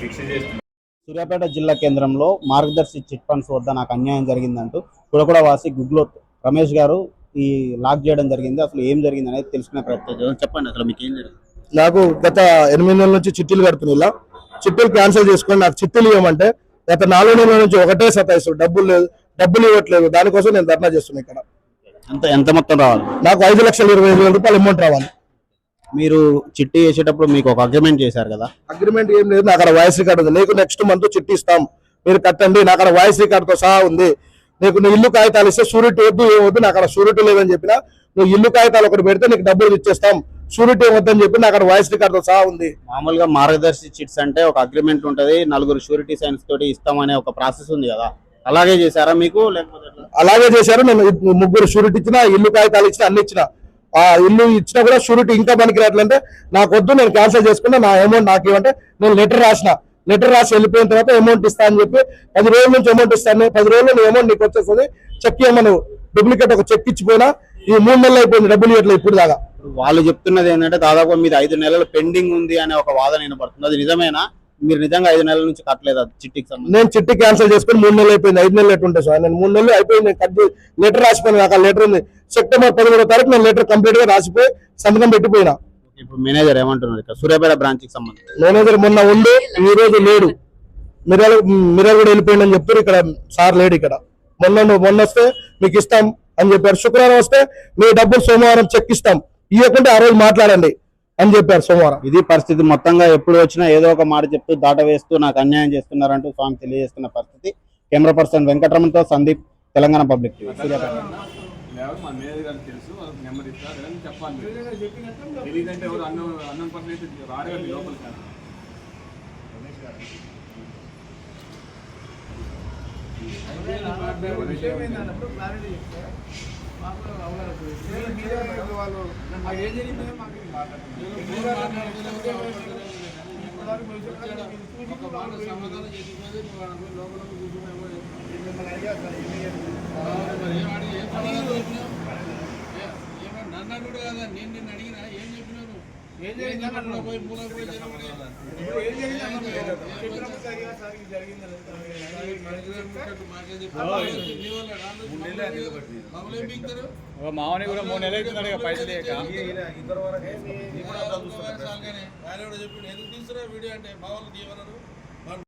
శిక్ష చేస్తున్నారు సూర్యాపేట జిల్లా కేంద్రంలో మార్గదర్శి చిట్ ఫండ్స్ వద్ద నాకు అన్యాయం జరిగిందంటూ కుడకుడ వాసి గుగ్లో రమేష్ గారు ఈ లాక్ చేయడం జరిగింది. అసలు ఏం జరిగింది అనేది తెలుసుకునే ప్రయత్నం. చెప్పండి అసలు మీకు ఏం జరిగింది? నాకు గత ఎనిమిది నెలల నుంచి చిట్టీలు కడుతున్నాయి ఇలా. చిట్టీలు క్యాన్సిల్ చేసుకొని నాకు చిట్టీలు ఇవ్వమంటే గత నాలుగు నెలల నుంచి ఒకటే సతాయిస్తారు డబ్బులు లేదు డబ్బులు ఇవ్వట్లేదు. దానికోసం నేను ధర్నా చేస్తున్నా ఇక్కడ. ఎంత ఎంత మొత్తం రావాలి? నాకు ఐదు లక్షల ఇరవై ఐదు వేల రూపాయలు అమౌంట్ రావాలి. మీరు చిట్టి వేసేటప్పుడు మీకు ఒక అగ్రిమెంట్ చేశారు కదా? అగ్రిమెంట్ ఏం లేదు నాకు అక్కడ వాయిస్ రికార్డ్ ఉంది. నీకు నెక్స్ట్ మంత్ చిట్టి ఇస్తాం. మీరు కట్టండి నాకు అక్కడ వాయిస్ రికార్డ్తో సహా ఉంది. నీకు నీ ఇల్లు కాగితాలు ఇస్తే షూరిటీ వద్దు ఏం వద్దు నాకు అక్కడ షూరిటీ లేదని చెప్పిన నువ్వు ఇల్లు కాగితాలు ఒకటి పెడితే నీకు డబ్బులు ఇచ్చేస్తాం. షూరిటీ వద్దని చెప్పి నాకు అక్కడ వాయిస్ రికార్డ్తో సహా ఉంది. మామూలుగా మార్గదర్శి చిట్స్ అంటే ఒక అగ్రిమెంట్ ఉంటది నలుగురు షూరిటీ సైన్స్ తోటి ఇస్తామనే ఒక ప్రాసెస్ ఉంది కదా? అలాగే చేశారా మీకు? లేకపోతే? అలాగే చేశారు నేను ముగ్గురు షూరిటీ ఇచ్చిన ఇల్లు కాగితాలు ఇచ్చిన అన్ని ఇచ్చిన. ఆ ఇల్లు ఇచ్చినా కూడా షూరిటీ ఇంకా పనికి రావట్లంటే నాకు వద్దు నేను క్యాన్సిల్ చేసుకున్నా నా అమౌంట్ నాకు ఇవ్వంటే నేను లెటర్ రాసిన. లెటర్ రాసి వెళ్ళిపోయిన తర్వాత అమౌంట్ ఇస్తా అని చెప్పి పది రోజుల నుంచి అమౌంట్ ఇస్తాను. పది రోజుల్లో నీ అమౌంట్ నీకు వచ్చేస్తుంది. చెక్ ఇవ్వమను డూప్లికేట్ ఒక చెక్ ఇచ్చిపోయినా ఈ మూడు నెలలు అయిపోయింది డబ్బులు ఇవ్వట్లేదు ఇప్పుడు దాకా. వాళ్ళు చెప్తున్నది ఏంటంటే దాదాపు మీది ఐదు నెలలు పెండింగ్ ఉంది అనే ఒక వాదన వినపడుతుంది. అది నిజమేనా? మీరు నిజంగా ఐదు నెలల నుంచి కట్టలేదు అది చిట్టికి నేను చిట్టి క్యాన్సిల్ చేసుకుని మూడు నెలలు అయిపోయింది. ఐదు నెలలు ఎట్టుంటే సార్? నేను మూడు నెలలు అయిపోయింది. నేను కట్ లెటర్ రాసిపోయినా నాకు ఆ లెటర్ ఉంది. సెప్టెంబర్ పదమూడో తారీఖు నేను లెటర్ కంప్లీట్గా రాసిపోయి సంతకం పెట్టిపోయినా. ఇప్పుడు మేనేజర్ ఏమంటున్నారు? ఇక్కడ సూర్యాపేట బ్రాంచ్కి సంబంధించి. మేనేజర్ మొన్న ఉండి ఈ రోజు లేడు. మిర్యాల మిర్యాల కూడా వెళ్ళిపోయిందని చెప్తారు ఇక్కడ సార్ లేడు ఇక్కడ. మొన్న మొన్న వస్తే మీకు ఇస్తాం అని చెప్పారు. శుక్రవారం వస్తే మీ డబ్బులు సోమవారం చెక్ ఇస్తాం. ఇవ్వకుంటే ఆ రోజు మాట్లాడండి అని చెప్పారు సోమవారం. ఇది పరిస్థితి మొత్తంగా ఎప్పుడు వచ్చినా ఏదో ఒక మాట చెప్తూ దాట వేస్తూ నాకు అన్యాయం చేస్తున్నారంటూ స్వామి తెలియజేస్తున్న పరిస్థితి. కెమెరా పర్సన్ వెంకటరమణతో సందీప్ తెలంగాణ పబ్లిక్ టీవీ ఎవరు మన మేనేజర్ గారికి తెలుసు వాళ్ళకి నెంబర్ ఇస్తారు అని చెప్పాలి. తెలియదంటే ఎవరు అన్నం అన్నం పర్సన్ అయితే రాడే వాళ్ళు లోపలికి రారు. విషయం ఏంటన్నప్పుడు క్లారిటీ చెప్తే మాకు అవగాహన అవుతుంది. మీరే వాళ్ళు మాకు ఏం జరిగిందో మాకు ఇప్పటివరకు మీరు చూసి వాళ్ళు మిమ్మల్ని అడిగారు సార్, ఏం జరిగింది అని మామని కూడా మూడు నెలలు అవుతున్నాడు ఇక పైసలు లేక చెప్పి ఎందుకు తీసుకురా వీడియో అంటే మా వాళ్ళు తీయమన్నారు